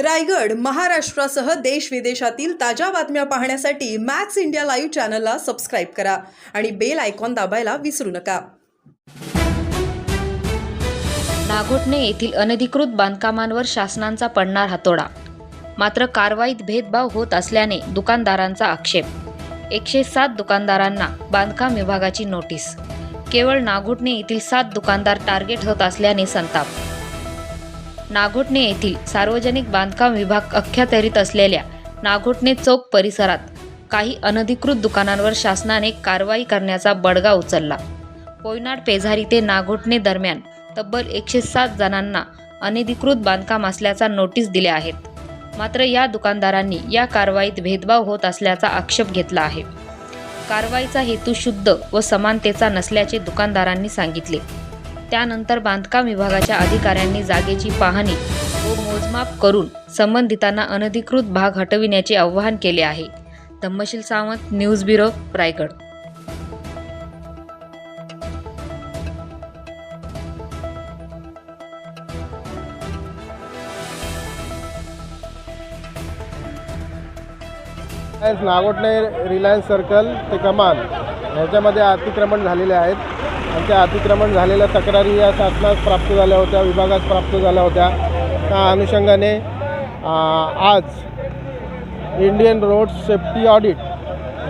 रायगड महाराष्ट्रासह देश विदेशातील ताज्या बातम्या पाहण्यासाठी मॅक्स इंडिया लाईव्ह चॅनलला सबस्क्राईब करा आणि बेल आयकॉन दाबायला विसरू नका. नागोठणे येथील अनधिकृत बांधकामांवर शासनांचा पडणार हातोडा. मात्र कारवाईत भेदभाव होत असल्याने दुकानदारांचा आक्षेप. एकशे सात दुकानदारांना बांधकाम विभागाची नोटीस. केवळ नागोठणे येथील सात दुकानदार टार्गेट होत असल्याने संताप. नागोठणे येथील सार्वजनिक बांधकाम विभाग अख्यातरीत असलेल्या नागोठणे चौक परिसरात काही अनधिकृत दुकानांवर शासनाने कारवाई करण्याचा बडगा उचलला. कोयनाड पेझारी ते नागोठणे दरम्यान तब्बल एकशे सात जणांना अनधिकृत बांधकाम असल्याचा नोटीस दिल्या आहेत. मात्र या दुकानदारांनी या कारवाईत भेदभाव होत असल्याचा आक्षेप घेतला आहे. कारवाईचा हेतू शुद्ध व समानतेचा नसल्याचे दुकानदारांनी सांगितले. त्यानंतर बांधकाम विभागाच्या अधिकाऱ्यांनी जागेची पाहणी व मोजमाप करून संबंधितांना अनधिकृत भाग हटविण्याचे आवाहन केले आहे. Dhammasheel Sawant news bureau Raigad. Nagothane Reliance circle ते कमाल. ह्याच्यामध्ये अतिक्रमण झालेले आहेत. आणि त्या अतिक्रमण झालेल्या तक्रारी या शासनास प्राप्त झाल्या होत्या विभागास प्राप्त झाल्या होत्या. त्या अनुषंगाने आज इंडियन रोड सेफ्टी ऑडिट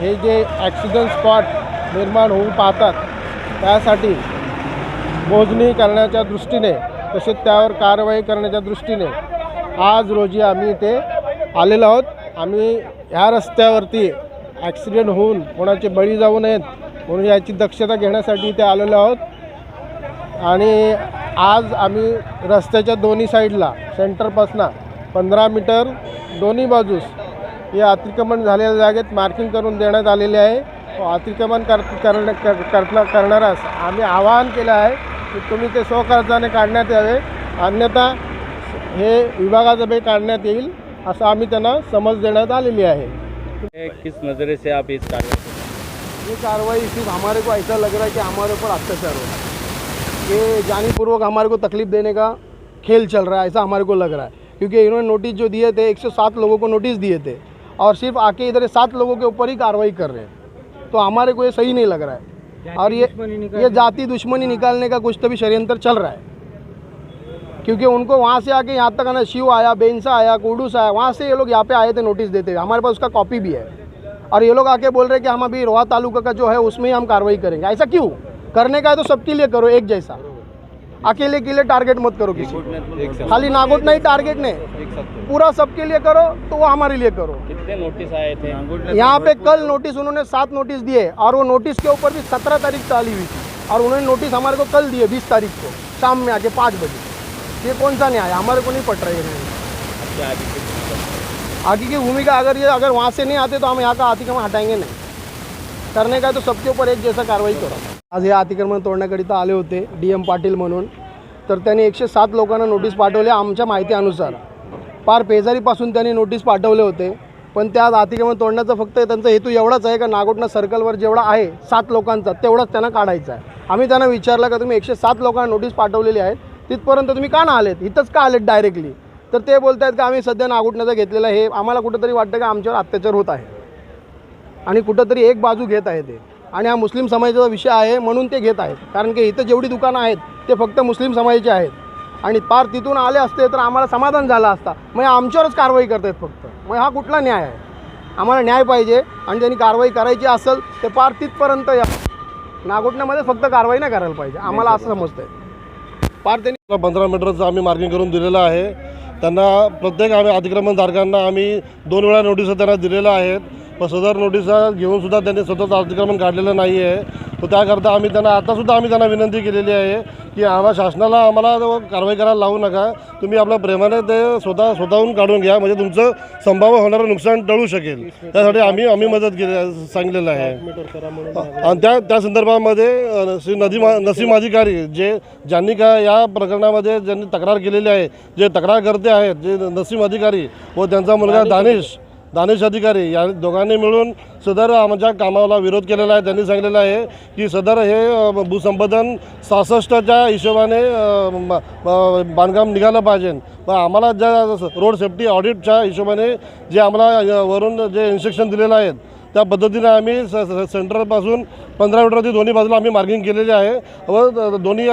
हे जे ॲक्सिडेंट स्पॉट निर्माण होऊ पाहतात त्यासाठी मोजणी करण्याच्या दृष्टीने तसेच त्यावर कारवाई करण्याच्या दृष्टीने आज रोजी आम्ही इथे आलेलो आहोत. आम्ही ह्या रस्त्यावरती ॲक्सिडेंट होऊन कोणाचे बळी जाऊ नयेत. म्हणून याची दक्षता घेण्यासाठी इथे आलेलो आहोत. आणि आज आम्ही रस्त्याच्या दोन्ही साईडला सेंटरपासनं पंधरा मीटर दोन्ही बाजूस या अतिक्रमण झालेल्या जागेत मार्किंग करून देण्यात आलेले आहे. व अतिक्रमण कर करण्या कर करण्या- करणाऱ्यास आम्ही आवाहन केलं आहे की तुम्ही ते स्वखर्चाने काढण्यात यावे. अन्यथा हे विभागातर्फे काढण्यात येईल असं आम्ही त्यांना समज देण्यात आलेली आहे. किस नजरेसे आप इस कार्य ये कार्रवाई सिर्फ़ हमारे को ऐसा लग रहा है कि हमारे ऊपर अत्याचार हो रहा है। ये जानीपूर्वक हमारे को तकलीफ़ देने का खेल चल रहा है ऐसा हमारे को लग रहा है। क्योंकि इन्होंने नोटिस जो दिए थे 107 लोगों को नोटिस दिए थे और सिर्फ़ आके इधर सात लोगों के ऊपर ही कार्रवाई कर रहे हैं। तो हमारे को ये सही नहीं लग रहा है। और ये ये जाति दुश्मनी निकालने का कुछ तो भी षड्यंत्र चल रहा है। क्योंकि उनको वहाँ से आके यहाँ तक आना शिव आया बेंसा आया कोडूस आया वहाँ से ये लोग यहाँ पे आए थे नोटिस देते हुए। हमारे पास उसका कॉपी भी है। और ये लोग आके बोल रहे हैं कि हम अभी रोहा तालुका का जो है उसमें ही हम कार्रवाई करेंगे। ऐसा क्यों? करने का है तो सबके लिए करो एक जैसा। अकेले के लिए टारगेट मत करो किसी खाली नागोट नहीं टारगेट ने। पूरा सबके लिए करो तो वो हमारे लिए करो। कितने नोटिस आए थे? यहाँ पे कल नोटिस उन्होंने सात नोटिस दिए और वो नोटिस के ऊपर भी सत्रह तारीख डाली हुई थी और उन्होंने नोटिस हमारे को कल दिए बीस तारीख को शाम में आके पाँच बजे। ये कौन सा न्याय? हमारे को नहीं पट रहा है। आगे की भूमिका? अगर ये अगर वहाँ से नहीं आते तो हम यहाँ का अतिक्रमण हटाएंगे नहीं। करने का तो सबके ऊपर एक जैसा कारवाई करो। आज हे अतिक्रमण तोडण्याकरिता आले होते डी एम पाटील म्हणून तर त्यांनी एकशे सात लोकांना नोटीस पाठवल्या आमच्या माहितीनुसार. पार पेजारीपासून त्यांनी नोटीस पाठवले होते पण त्या अतिक्रमण तोडण्याचा फक्त त्यांचा हेतू एवढाच आहे का नागोटणा सर्कलवर जेवढा आहे सात लोकांचा तेवढाच त्यांना काढायचा आहे. आम्ही त्यांना विचारलं का तुम्ही एकशे सात लोकांना नोटीस पाठवलेली आहे तिथपर्यंत तुम्ही का ना आलेत? इथंच का आलेत डायरेक्टली तर ते बोलत आहेत का आम्ही सध्या नागोटण्याचा घेतलेला हे आम्हाला कुठंतरी वाटतं का आमच्यावर अत्याचार होत आहे. आणि कुठंतरी एक बाजू घेत आहे ते. आणि हा मुस्लिम समाजाचा विषय आहे म्हणून ते घेत आहेत. कारण की इथं जेवढी दुकानं आहेत ते फक्त मुस्लिम समाजाचे आहेत. आणि पार तिथून आले असते तर आम्हाला समाधान झालं असता. मग आमच्यावरच कारवाई करतायत फक्त. मग हा कुठला न्याय आहे? आम्हाला न्याय पाहिजे. आणि त्यांनी कारवाई करायची असेल तर पार तिथपर्यंत या. नागोटण्यामध्ये फक्त कारवाई नाही करायला पाहिजे. आम्हाला असं समजतं आहे पार त्यांनी पंधरा मीटरचं आम्ही मार्किंग करून दिलेलं आहे. त्यांना प्रत्येक आम्ही अतिक्रमणधारकांना आम्ही दोन वेळा नोटिसा त्यांना दिलेल्या आहेत पण सदर नोटिसा घेऊनसुद्धा त्यांनी सतत अतिक्रमण काढलेलं नाही आहे तर त्याकरता आम्ही त्यांना आतासुद्धा आम्ही त्यांना विनंती केलेली आहे की आम्हा शासनाला आम्हाला कारवाई करायला लावू नका. तुम्ही आपल्या प्रेमाने ते स्वतः स्वतःहून काढून घ्या. म्हणजे तुमचं संभाव्य होणारं नुकसान टळू शकेल. त्यासाठी आम्ही आम्ही मदत केली सांगितलेलं आहे. आणि त्या त्या संदर्भामध्ये श्री नदीम नसीम अधिकारी जे ज्यांनी का या प्रकरणामध्ये ज्यांनी तक्रार केलेली आहे जे तक्रार करते आहेत जे नसीम अधिकारी व त्यांचा मुलगा दानिश दानिश अधिकारी या दोघांनी मिळून सदर आमच्या कामाला विरोध केलेला आहे. त्यांनी सांगितलेलं आहे की सदर हे भूसंपादन सहासष्टच्या हिशोबाने बांधकाम निघालं पाहिजे. पण आम्हाला ज्या रोड सेफ्टी ऑडिटच्या हिशोबाने जे आम्हाला वरून जे इन्स्ट्रक्शन दिलेलं आहेत त्या पद्धतीने आम्ही स सेंटरपासून पंधरा मीटरवरती दोन्ही बाजूला आम्ही मार्किंग केलेली आहे व दोन्ही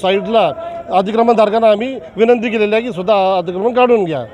साईडला अतिक्रमणधारकांना आम्ही विनंती केलेली आहे की स्वतः अतिक्रमण काढून घ्या.